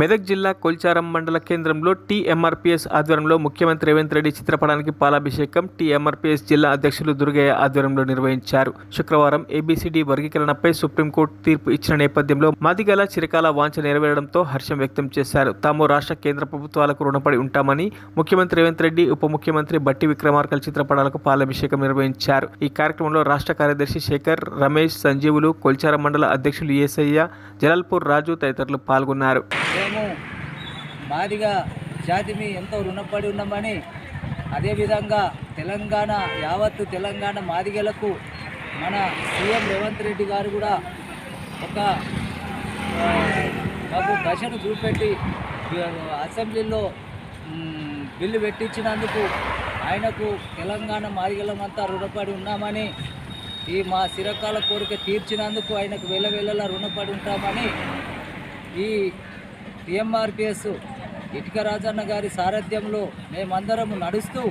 మెదక్ జిల్లా కొల్చారం మండల కేంద్రంలో టీఎంఆర్పీఎస్ ఆధ్వర్యంలో ముఖ్యమంత్రి రేవంత్ రెడ్డి చిత్రపటానికి పాలాభిషేకం టీఎంఆర్పీఎస్ జిల్లా అధ్యక్షులు దుర్గయ్య ఆధ్వర్యంలో నిర్వహించారు. శుక్రవారం ఏబీసీడీ వర్గీకరణపై సుప్రీంకోర్టు తీర్పు ఇచ్చిన నేపథ్యంలో మాదిగల చిరకాల వాంఛ నెరవేరడంతో హర్షం వ్యక్తం చేశారు. తాము రాష్ట్ర కేంద్ర ప్రభుత్వాలకు రుణపడి ఉంటామని ముఖ్యమంత్రి రేవంత్ రెడ్డి ఉప ముఖ్యమంత్రి బట్టి విక్రమార్కల చిత్రపటాలకు పాలాభిషేకం నిర్వహించారు. ఈ కార్యక్రమంలో రాష్ట్ర కార్యదర్శి శేఖర్ రమేష్ సంజీవులు కొల్చారం మండల అధ్యక్షులు ఏసయ్య జలాల్పూర్ రాజు తదితరులు పాల్గొన్నారు. మాదిగా జాతిని ఎంతో రుణపడి ఉన్నామని అదేవిధంగా తెలంగాణ యావత్తు తెలంగాణ మాదిగలకు మన సీఎం రేవంత్ రెడ్డి గారు కూడా ఒక మాకు దశను చూపెట్టి అసెంబ్లీలో బిల్లు పెట్టించినందుకు ఆయనకు తెలంగాణ మాదిగలమంతా రుణపడి ఉన్నామని ఈ మా చిరకాల కోరిక తీర్చినందుకు ఆయనకు వేల రుణపడి ఉంటామని ఈ టీఎంఆర్పిఎస్ ఇటుక రాజన్న గారి సారథ్యంలో మేమందరము నడుస్తూ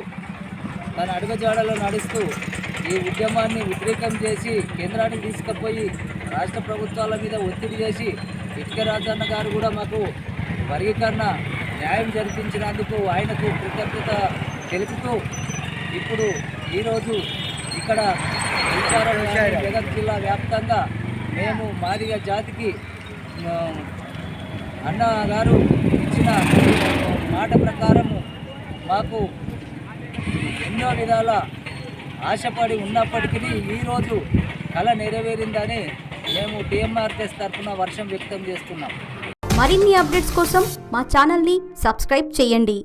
తన అడుగజాడలో నడుస్తూ ఈ ఉద్యమాన్ని ఉద్రేకం చేసి కేంద్రానికి తీసుకుపోయి రాష్ట్ర ప్రభుత్వాల మీద ఒత్తిడి చేసి ఇటుక రాజన్న గారు కూడా మాకు వర్గీకరణ న్యాయం జరిపించినందుకు ఆయనకు కృతజ్ఞత తెలుపుతూ ఇప్పుడు ఈరోజు ఇక్కడ విచారణ మెదక్ జిల్లా వ్యాప్తంగా మేము మాదిగ జాతికి అన్న గారు ఇచ్చిన మాట ప్రకారము మాకు ఎన్నో విధాల ఆశపడి ఉన్నప్పటికీ ఈరోజు కళ నెరవేరిందని మేము టీఎంఆర్ఎస్ తరఫున వర్షం వ్యక్తం చేస్తున్నాం. మరిన్ని అప్డేట్స్ కోసం మా ఛానల్ని సబ్స్క్రైబ్ చేయండి.